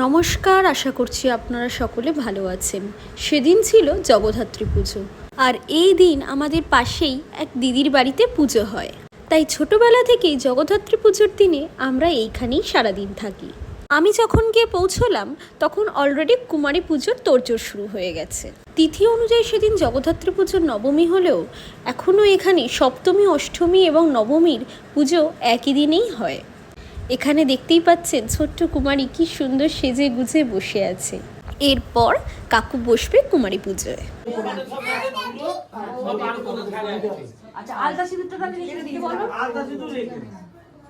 নমস্কার, আশা করছি আপনারা সকলে ভালো আছেন। সেদিন ছিল জগদ্ধাত্রী পুজো। আর এই দিন আমাদের পাশেই এক দিদির বাড়িতে পুজো হয়। তাই ছোটবেলা থেকেই জগদ্ধাত্রী পুজোর দিনে আমরা এইখানেই সারাদিন থাকি। আমি যখন গিয়ে পৌঁছলাম, তখন অলরেডি কুমারী পুজোর তোড়জোড় শুরু হয়ে গেছে। তিথি অনুযায়ী সেদিন জগদ্ধাত্রী পুজোর নবমী হলেও এখনও এখানে সপ্তমী, অষ্টমী এবং নবমীর পুজো একই দিনেই হয়। এখানে দেখতেই পাচ্ছেন ছোট্ট কুমারী কি সুন্দর সেজে গুজে বসে আছে। এরপর কাকু বসবে কুমারী পুজোয়। আচ্ছা আলতা সিঁদুরটা তাহলে রেখে দিই বলো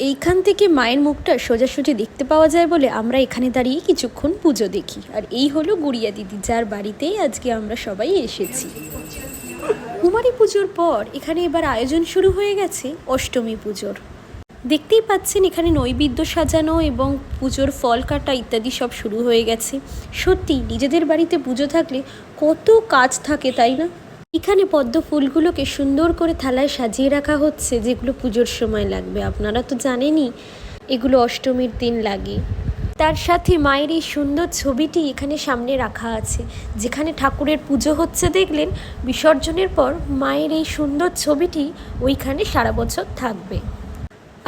এইখান থেকে মায়ের মুখটা সোজাসুজি দেখতে পাওয়া যায় বলে আমরা এখানে দাঁড়িয়ে কিছুক্ষণ পুজো দেখি। আর এই হলো গুড়িয়া দিদি, যার বাড়িতেই আজকে আমরা সবাই এসেছি। কুমারী পুজোর পর এখানে এবার আয়োজন শুরু হয়ে গেছে অষ্টমী পুজোর। দেখতেই পাচ্ছেন, এখানে নৈবেদ্য সাজানো এবং পুজোর ফল কাটা ইত্যাদি সব শুরু হয়ে গেছে। সত্যি, নিজেদের বাড়িতে পুজো থাকলে কত কাজ থাকে, তাই না? এখানে পদ্ম ফুলগুলোকে সুন্দর করে থালায় সাজিয়ে রাখা হচ্ছে, যেগুলো পুজোর সময় লাগবে। আপনারা তো জানেনই, এগুলো অষ্টমীর দিন লাগে। তার সাথে মায়ের এই সুন্দর ছবিটি এখানে সামনে রাখা আছে। যেখানে ঠাকুরের পুজো হচ্ছে, দেখলেন? বিসর্জনের পর মায়ের এই সুন্দর ছবিটি ওইখানে সারা বছর থাকবে।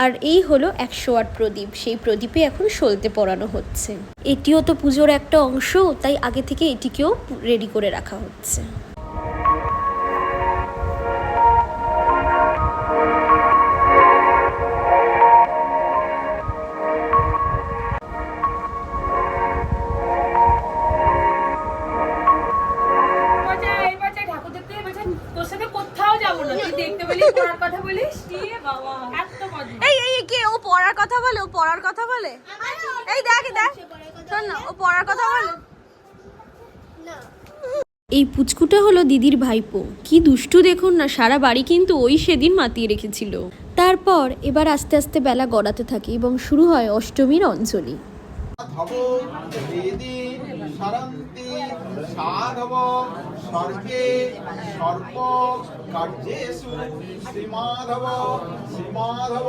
আর এই হলো একশো আট প্রদীপ। সেই প্রদীপে এখন সলতে পড়ানো হচ্ছে। এটিও তো পুজোর একটা অংশ তাই আগে থেকে এটিকেও রেডি করে রাখা হচ্ছে। তোর সাথে কোথাও যাব না। তুই দেখতে বলি পড়ার কথা বলিস? বাবা। এই এই কে, ও পড়ার কথা বলে, ও পড়ার কথা বলে? এই, দেখ দেখ। শোন না, ও পড়ার কথা বলে? এই পুচকুটা হলো দিদির ভাইপো। কি দুষ্টু দেখুন না, সারা বাড়ি কিন্তু ওই সেদিন মাতিয়ে রেখেছিল। তারপর এবার আস্তে আস্তে বেলা গড়াতে থাকে এবং শুরু হয় অষ্টমীর অঞ্জলি। ধব সাধব, স্বর্গে শ্রীমাধব শ্রীমাধব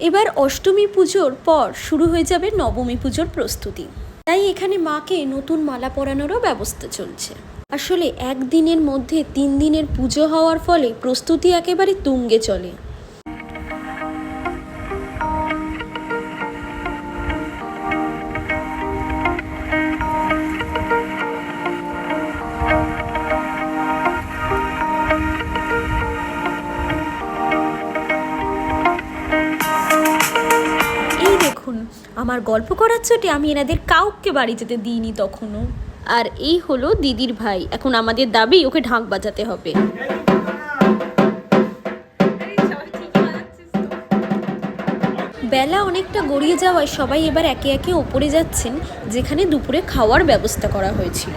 এবার অষ্টমী পুজোর পর শুরু হয়ে যাবে নবমী পুজোর প্রস্তুতি। তাই এখানে মাকে নতুন মালা পরানোরও ব্যবস্থা চলছে। আসলে একদিনের মধ্যে তিন দিনের পুজো হওয়ার ফলে প্রস্তুতি একেবারে তুঙ্গে চলে। আমার গল্প করার চোটে আমি এনাদের কাউকে বাড়ি যেতে দিইনি তখনও। আর এই হলো দিদির ভাই। এখন আমাদের দাবি, ওকে ঢাক বাজাতে হবে। বেলা অনেকটা গড়িয়ে যাওয়ায় সবাই এবার একে একে ওপরে যাচ্ছেন, যেখানে দুপুরে খাওয়ার ব্যবস্থা করা হয়েছিল।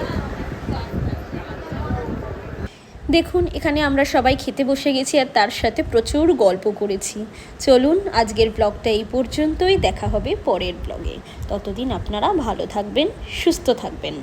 দেখুন, এখানে আমরা সবাই খেতে বসে গেছি আর তার সাথে প্রচুর গল্প করেছি। চলুন, আজকের ব্লগটা এই পর্যন্তই। দেখা হবে পরের ব্লগে। ততদিন আপনারা ভালো থাকবেন, সুস্থ থাকবেন।